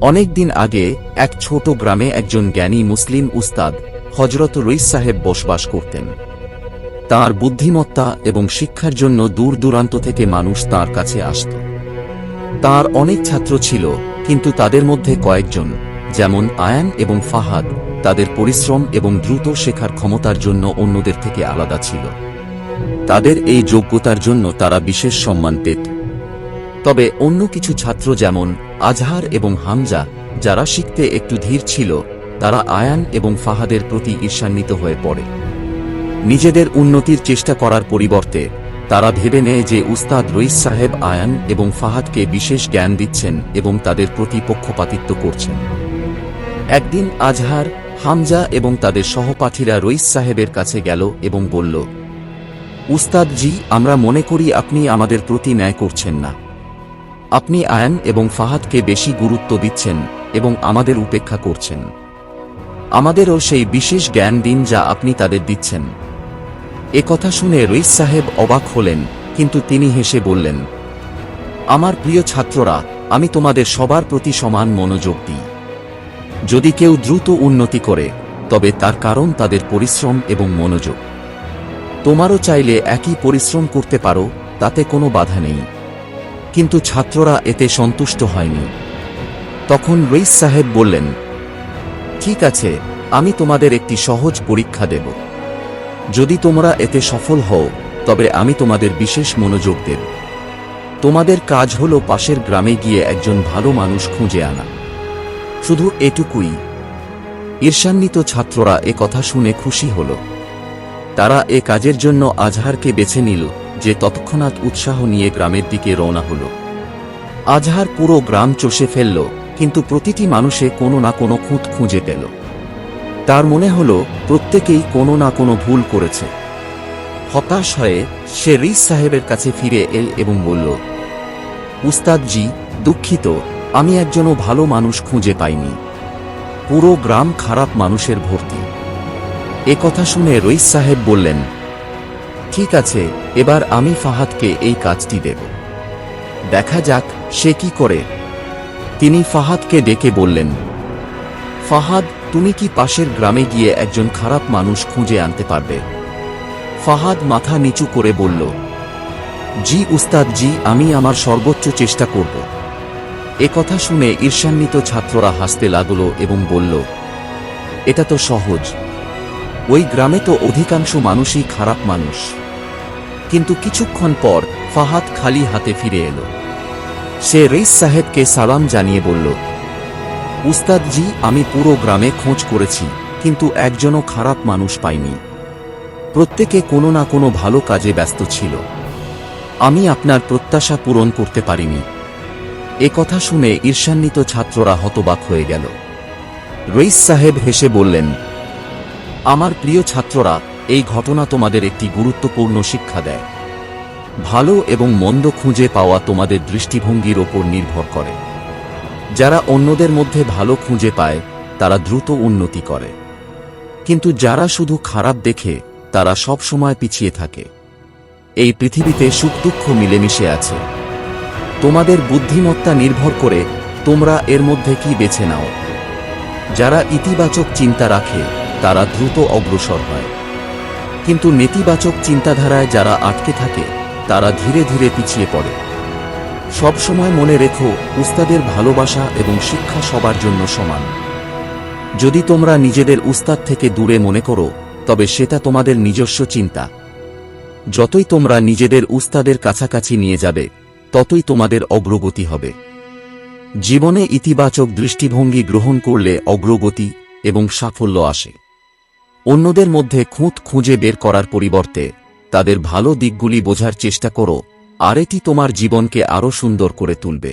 অনেক দিন আগে এক ছোট গ্রামে একজন জ্ঞানী মুসলিম উস্তাদ হজরত রইস সাহেব বসবাস করতেন। তার বুদ্ধিমত্তা এবং শিক্ষার জন্য দূর দূরান্ত থেকে মানুষ তার কাছে আসত। তার অনেক ছাত্র ছিল, কিন্তু তাদের মধ্যে কয়েকজন, যেমন আয়ান এবং ফাহাদ, তাদের পরিশ্রম এবং দ্রুত শেখার ক্ষমতার জন্য অন্যদের থেকে আলাদা ছিল। তাদের এই যোগ্যতার জন্য তারা বিশেষ সম্মান পেত। তবে অন্য কিছু ছাত্র যেমন আজহার এবং হামজা, যারা শিখতে একটু ধীর ছিল, তারা আয়ান এবং ফাহাদের প্রতি ঈর্ষান্বিত হয়ে পড়ে। নিজেদের উন্নতির চেষ্টা করার পরিবর্তে, তারা ভেবে নেয় যে উস্তাদ রইস সাহেব আয়ান এবং ফাহাদকে বিশেষ জ্ঞান দিচ্ছেন এবং তাদের প্রতি পক্ষপাতিত্ব করছেন। একদিন আজহার, হামজা এবং তাদের সহপাঠীরা রইস সাহেবের কাছে গেল এবং বলল উস্তাদ জি আমরা মনে করি আপনি আমাদের প্রতি ন্যায় করছেন না। আপনি আয়ান এবং ফাহাদকে বেশি গুরুত্ব দিচ্ছেন এবং আমাদের উপেক্ষা করছেন। আমাদেরও সেই বিশেষ জ্ঞান দিন যা আপনি তাদের দিচ্ছেন। এ কথা শুনে রইস সাহেব অবাক হলেন, কিন্তু তিনি হেসে বললেন, আমার প্রিয় ছাত্ররা, আমি তোমাদের সবার প্রতি সমান মনোযোগ দিই। যদি কেউ দ্রুত উন্নতি করে, তবে তার কারণ তাদের পরিশ্রম এবং মনোযোগ। তোমারও চাইলে একই পরিশ্রম করতে পারো, তাতে কোনো বাধা নেই। কিন্তু ছাত্ররা এতে সন্তুষ্ট হয়নি। তখন রইস সাহেব বললেন, ঠিক আছে, আমি তোমাদের একটি সহজ পরীক্ষা দেব। যদি তোমরা এতে সফল হও, তবে আমি তোমাদের বিশেষ মনোযোগ দেব। তোমাদের কাজ হল পাশের গ্রামে গিয়ে একজন ভালো মানুষ খুঁজে আনা। শুধু এটুকুই। ঈর্ষান্বিত ছাত্ররা এ কথা শুনে খুশি হল। তারা এ কাজের জন্য আজহারকে বেছে নিল। যে তৎক্ষণাৎ উৎসাহ নিয়ে গ্রামের দিকে রওনা হল। আজহার পুরো গ্রাম চষে ফেলল, কিন্তু প্রতিটি মানুষে কোনো না কোনো খুঁত খুঁজে পেল। তার মনে হল, প্রত্যেকেই কোনো না কোনো ভুল করেছে। হতাশ হয়ে সে রিস সাহেবের কাছে ফিরে এল এবং বলল, উস্তাদজি, দুঃখিত, আমি একজনও ভালো মানুষ খুঁজে পাইনি। পুরো গ্রাম খারাপ মানুষের ভর্তি। কথা শুনে রইস সাহেব বললেন ঠিক আছে, এবার আমি ফাহাদকে এই কাজটি দেব। দেখা যাক সে কি করে। তিনি ফাহাদকে ডেকে বললেন, ফাহাদ, তুমি কি পাশের গ্রামে গিয়ে একজন খারাপ মানুষ খুঁজে আনতে পারবে? ফাহাদ মাথা নিচু করে বলল, জি উস্তাদ জি আমি আমার সর্বোচ্চ চেষ্টা করব। এ কথা শুনে ঈর্ষান্বিত ছাত্ররা হাসতে লাগল এবং বলল, এটা তো সহজ। ওই গ্রামে তো অধিকাংশ মানুষই খারাপ মানুষ। কিন্তু কিছুক্ষণ পর ফাহাদ খালি হাতে ফিরে এলো। সে রইস সাহেবকে সালাম জানিয়ে বলল, উস্তাদজি, আমি পুরো গ্রামে খোঁজ করেছি, কিন্তু একজনও খারাপ মানুষ পাইনি। প্রত্যেকে কোনো না কোনো ভালো কাজে ব্যস্ত ছিল। আমি আপনার প্রত্যাশা পূরণ করতে পারিনি। এ কথা শুনে ঈর্ষান্বিত ছাত্ররা হতবাক হয়ে গেল। রইস সাহেব হেসে বললেন, আমার প্রিয় ছাত্ররা এই ঘটনা তোমাদের একটি গুরুত্বপূর্ণ শিক্ষা দেয়। ভালো এবং মন্দ খুঁজে পাওয়া তোমাদের দৃষ্টিভঙ্গির ওপর নির্ভর করে। যারা অন্যদের মধ্যে ভালো খুঁজে পায়, তারা দ্রুত উন্নতি করে। কিন্তু যারা শুধু খারাপ দেখে, তারা সব সময় পিছিয়ে থাকে। এই পৃথিবীতে সুখ দুঃখ মিলেমিশে আছে। তোমাদের বুদ্ধিমত্তা নির্ভর করে তোমরা এর মধ্যে কি বেছে নাও। যারা ইতিবাচক চিন্তা রাখে, তারা দ্রুত অগ্রসর হয়। কিন্তু নেতিবাচক চিন্তাধারায় যারা আটকে থাকে, তারা ধীরে ধীরে পিছিয়ে পড়ে। সব সময় মনে রেখো, উস্তাদের ভালোবাসা এবং শিক্ষা সবার জন্য সমান। যদি তোমরা নিজেদের উস্তাদ থেকে দূরে মনে করো, তবে সেটা তোমাদের নিজস্ব চিন্তা। যতই তোমরা নিজেদের উস্তাদের কাছাকাছি নিয়ে যাবে, ততই তোমাদের অগ্রগতি হবে। জীবনে ইতিবাচক দৃষ্টিভঙ্গি গ্রহণ করলে অগ্রগতি এবং সাফল্য আসে। অন্যদের মধ্যে খুঁত খুঁজে বের করার পরিবর্তে, তাদের ভালো দিকগুলি বোঝার চেষ্টা করো আর এটি তোমার জীবনকে আরও সুন্দর করে তুলবে।